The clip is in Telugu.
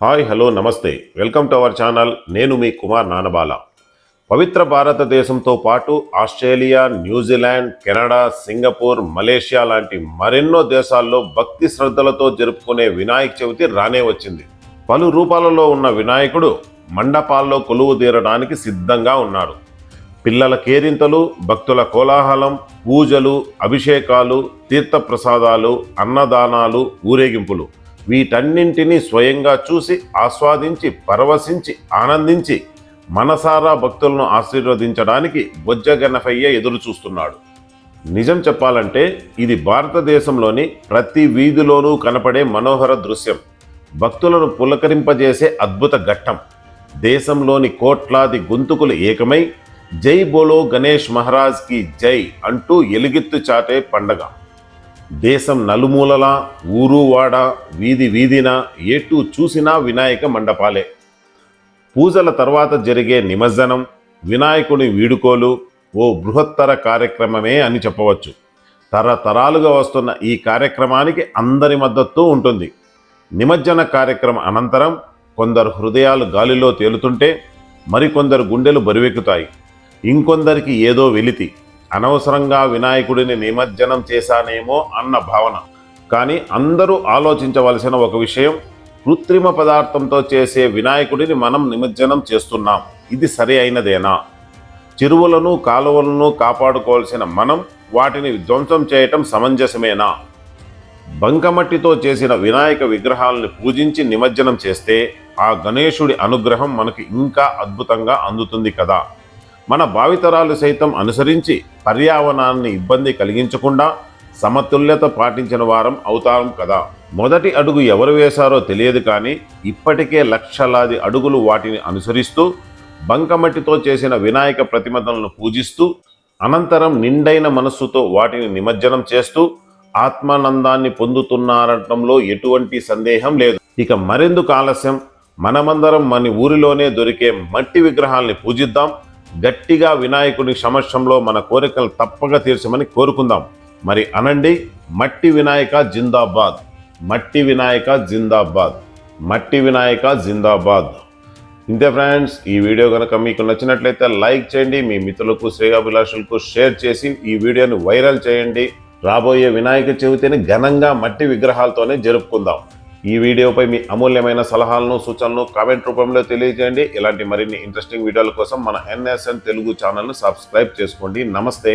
హాయ్ హలో నమస్తే. Welcome to our channel. నేను మీ కుమార్ నానబాల. పవిత్ర భారతదేశంతో పాటు Australia New Zealand Canada Singapore Malaysia లాంటి మరెన్నో దేశాల్లో భక్తి శ్రద్ధలతో జరుపుకునే వినాయక చవితి రానే వచ్చింది. పలు రూపాలలో ఉన్న వినాయకుడు మండపాల్లో కొలువు తీరడానికి సిద్ధంగా ఉన్నాడు. పిల్లల కేరింతలు భక్తుల కోలాహలం పూజలు అభిషేకాలు తీర్థప్రసాదాలు అన్నదానాలు ఊరేగింపులు వీటన్నింటినీ స్వయంగా చూసి ఆస్వాదించి పరవశించి ఆనందించి మనసారా భక్తులను ఆశీర్వదించడానికి బొజ్జగనఫయ్య ఎదురు చూస్తున్నాడు నిజం చెప్పాలంటే ఇది భారతదేశంలోని ప్రతి వీధిలోనూ కనపడే మనోహర దృశ్యం. భక్తులను పులకరింపజేసే అద్భుత ఘట్టం. దేశంలోని కోట్లాది గొంతుకులు ఏకమై జై బోలో గణేష్ మహారాజ్కి జై అంటూ ఎలుగెత్తు చాటే పండగ. దేశం నలుమూలలా ఊరు వాడ వీధి వీధిన ఎటు చూసినా వినాయక మండపాలే. పూజల తర్వాత జరిగే నిమజ్జనం వినాయకుని వీడుకోలు ఓ బృహత్తర కార్యక్రమమే అని చెప్పవచ్చు. తరతరాలుగా వస్తున్న ఈ కార్యక్రమానికి అందరి మద్దతు ఉంటుంది. నిమజ్జన కార్యక్రమం అనంతరం కొందరు హృదయాలు గాలిలో తేలుతుంటే మరికొందరు గుండెలు బరువెక్కుతాయి. ఇంకొందరికి ఏదో వెలితి. అనవసరంగా వినాయకుడిని నిమజ్జనం చేశానేమో అన్న భావన. కానీ అందరూ ఆలోచించవలసిన ఒక విషయం కృత్రిమ పదార్థంతో చేసే వినాయకుడిని మనం నిమజ్జనం చేస్తున్నాం. ఇది సరి అయినదేనా? చెరువులను కాలువలను కాపాడుకోవాల్సిన మనం వాటిని ధ్వంసం చేయటం సమంజసమేనా? బంకమట్టితో చేసిన వినాయక విగ్రహాలను పూజించి నిమజ్జనం చేస్తే ఆ గణేశుడి అనుగ్రహం మనకు ఇంకా అద్భుతంగా అందుతుంది కదా. మన భావితరాలు సైతం అనుసరించి పర్యావరణాన్ని ఇబ్బంది కలిగించకుండా సమతుల్యత పాటించిన వారం అవుతాం కదా. మొదటి అడుగు ఎవరు వేశారో తెలియదు కానీ ఇప్పటికే లక్షలాది అడుగులు వాటిని అనుసరిస్తూ బంకమట్టితో చేసిన వినాయక ప్రతిమలను పూజిస్తూ అనంతరం నిండైన మనస్సుతో వాటిని నిమజ్జనం చేస్తూ ఆత్మానందాన్ని పొందుతున్నారటంలో ఎటువంటి సందేహం లేదు. ఇక మరెందుకు ఆలస్యం? మనమందరం మన ఊరిలోనే దొరికే మట్టి విగ్రహాల్ని పూజిద్దాం. గట్టిగా వినాయకుని సమక్షంలో మన కోరికలు తప్పక తీర్చమని కోరుకుందాం. మరి అనండి మట్టి వినాయక జిందాబాద్ మట్టి వినాయక జిందాబాద్ మట్టి వినాయక జిందాబాద్. ఇంతే ఫ్రెండ్స్ ఈ వీడియో కనుక మీకు నచ్చినట్లయితే లైక్ చేయండి మీ మిత్రులకు శ్రేయాభిలాషులకు షేర్ చేసి ఈ వీడియోని వైరల్ చేయండి. రాబోయే వినాయక చవితిని ఘనంగా మట్టి విగ్రహాలతోనే జరుపుకుందాం. ఈ వీడియోపై మీ అమూల్యమైన సలహాలను సూచనలు కామెంట్ రూపంలో తెలియజేయండి. ఇలాంటి మరిన్ని ఇంట్రెస్టింగ్ వీడియోల కోసం మన ఎన్ఎస్ఎన్ తెలుగు ఛానల్ను సబ్స్క్రైబ్ చేసుకోండి. నమస్తే.